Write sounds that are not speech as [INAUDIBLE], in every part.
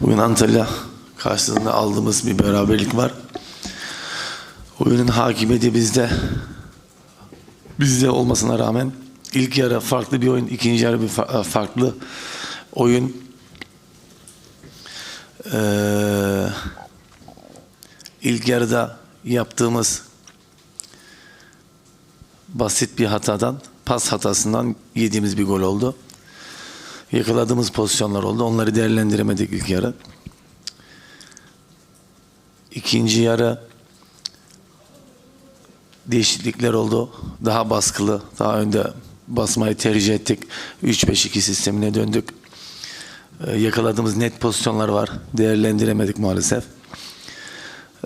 Bugün Antalya karşısında aldığımız bir beraberlik var. Oyunun hakimiyeti bizde. Bizde olmasına rağmen ilk yarı farklı bir oyun, ikinci yarı bir fa- farklı oyun. Ee, ilk yarıda yaptığımız basit bir hatadan, pas hatasından yediğimiz bir gol oldu. Yakaladığımız pozisyonlar oldu. Onları değerlendiremedik ilk yarı. İkinci yarı değişiklikler oldu. Daha baskılı, daha önde basmayı tercih ettik. 3-5-2 sistemine döndük. Ee, yakaladığımız net pozisyonlar var. Değerlendiremedik maalesef.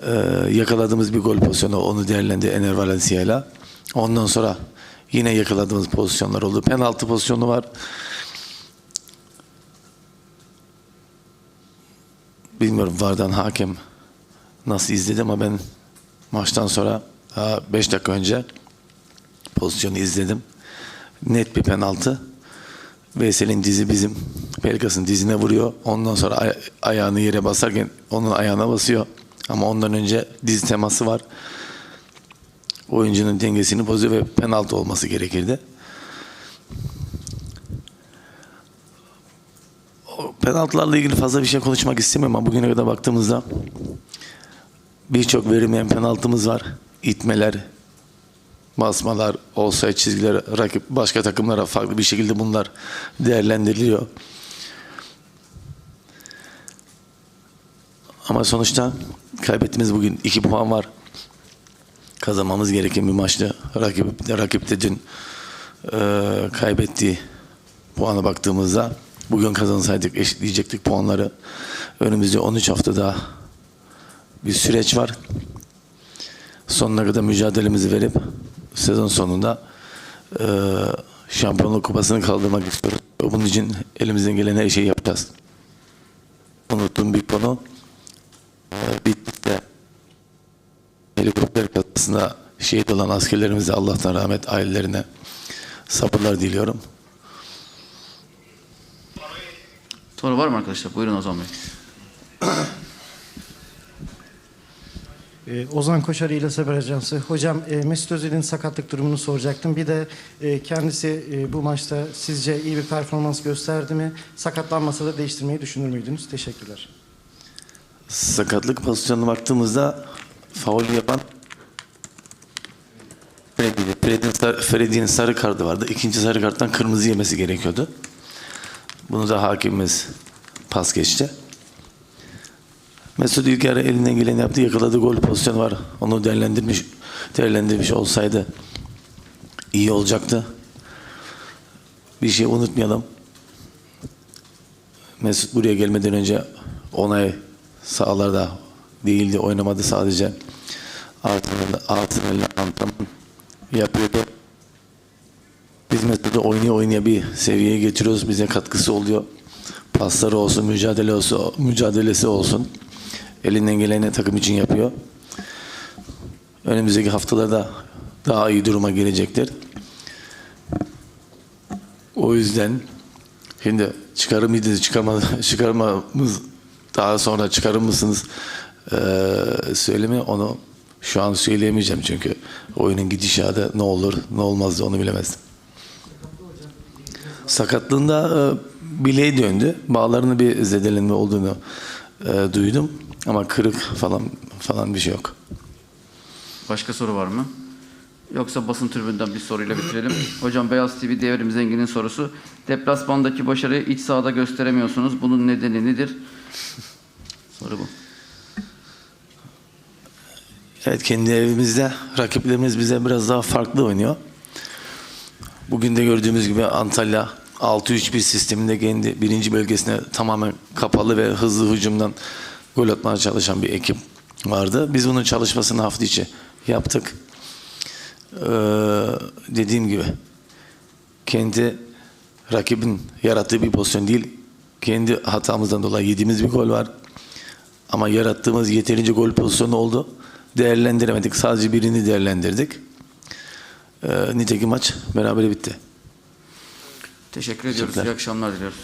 Ee, yakaladığımız bir gol pozisyonu onu değerlendi Ener Valencia. Ondan sonra yine yakaladığımız pozisyonlar oldu. Penaltı pozisyonu var. Bilmiyorum Vardan hakem nasıl izledi ama ben maçtan sonra 5 dakika önce pozisyonu izledim. Net bir penaltı. Veysel'in dizi bizim Pelkas'ın dizine vuruyor. Ondan sonra ay- ayağını yere basarken onun ayağına basıyor. Ama ondan önce diz teması var. Oyuncunun dengesini bozuyor ve penaltı olması gerekirdi. Penaltılarla ilgili fazla bir şey konuşmak istemiyorum ama bugüne kadar baktığımızda birçok verilmeyen penaltımız var. İtmeler, basmalar, offside çizgiler, rakip başka takımlara farklı bir şekilde bunlar değerlendiriliyor. Ama sonuçta kaybettiğimiz bugün iki puan var. Kazanmamız gereken bir maçtı. Rakip, rakip de dün eee, kaybettiği puana baktığımızda bugün kazansaydık eşitleyecektik puanları. Önümüzde 13 hafta daha bir süreç var. Sonuna kadar mücadelemizi verip sezon sonunda eee şampiyonluk kupasını kaldırmak istiyoruz. Bunun için elimizden gelen her şeyi yapacağız. Unuttuğum bir konu eee, Bitlis'te helikopter kazasında şehit olan askerlerimize Allah'tan rahmet ailelerine sabırlar diliyorum. Soru var mı arkadaşlar? Buyurun Ozan Bey. Ee, Ozan Koşar ile Haber Ajansı. Hocam e, Mesut Özil'in sakatlık durumunu soracaktım. Bir de e, kendisi e, bu maçta sizce iyi bir performans gösterdi mi? Sakatlanmasa da değiştirmeyi düşünür müydünüz? Teşekkürler. Sakatlık pozisyonuna baktığımızda faul yapan. Freddy'nin sarı, Freddy'nin sarı kartı vardı. İkinci sarı karttan kırmızı yemesi gerekiyordu. Bunu da hakimimiz pas geçti. Mesut ilk yarı elinden geleni yaptı. Yakaladığı gol pozisyonu var. Onu değerlendirmiş değerlendirmiş olsaydı iyi olacaktı. Bir şey unutmayalım. Mesut buraya gelmeden önce onay sahalarda değildi. Oynamadı sadece. Altınelli, altınelli antrenman yapıyordu. Biz Mesut'u oynaya oynaya bir seviyeye getiriyoruz. Bize katkısı oluyor. Pasları olsun, mücadele olsun, mücadelesi olsun. Elinden geleni takım için yapıyor. Önümüzdeki haftalarda daha iyi duruma gelecektir. O yüzden şimdi çıkarım mıydınız, çıkarma, [LAUGHS] çıkarmamız daha sonra çıkarır mısınız eee söylemi onu şu an söyleyemeyeceğim çünkü oyunun gidişatı ne olur ne olmaz onu bilemezdim. Sakatlığında e, bileğe döndü. Bağlarını bir zedelenme olduğunu e, duydum ama kırık falan falan bir şey yok. Başka soru var mı? Yoksa basın tribünden bir soruyla bitirelim. Hocam Beyaz TV Devrim Zengin'in sorusu. Deplasmandaki başarıyı iç sahada gösteremiyorsunuz. Bunun nedeni nedir? Soru bu. Evet kendi evimizde rakiplerimiz bize biraz daha farklı oynuyor. Bugün de gördüğümüz gibi Antalya 6-3-1 sisteminde kendi birinci bölgesine tamamen kapalı ve hızlı hücumdan gol atmaya çalışan bir ekip vardı. Biz bunun çalışmasını hafta içi yaptık. Ee, dediğim gibi kendi rakibin yarattığı bir pozisyon değil. Kendi hatamızdan dolayı yediğimiz bir gol var. Ama yarattığımız yeterince gol pozisyonu oldu. Değerlendiremedik. Sadece birini değerlendirdik. Ee, nitekim maç berabere bitti. Teşekkür ediyoruz. İyi akşamlar diliyoruz.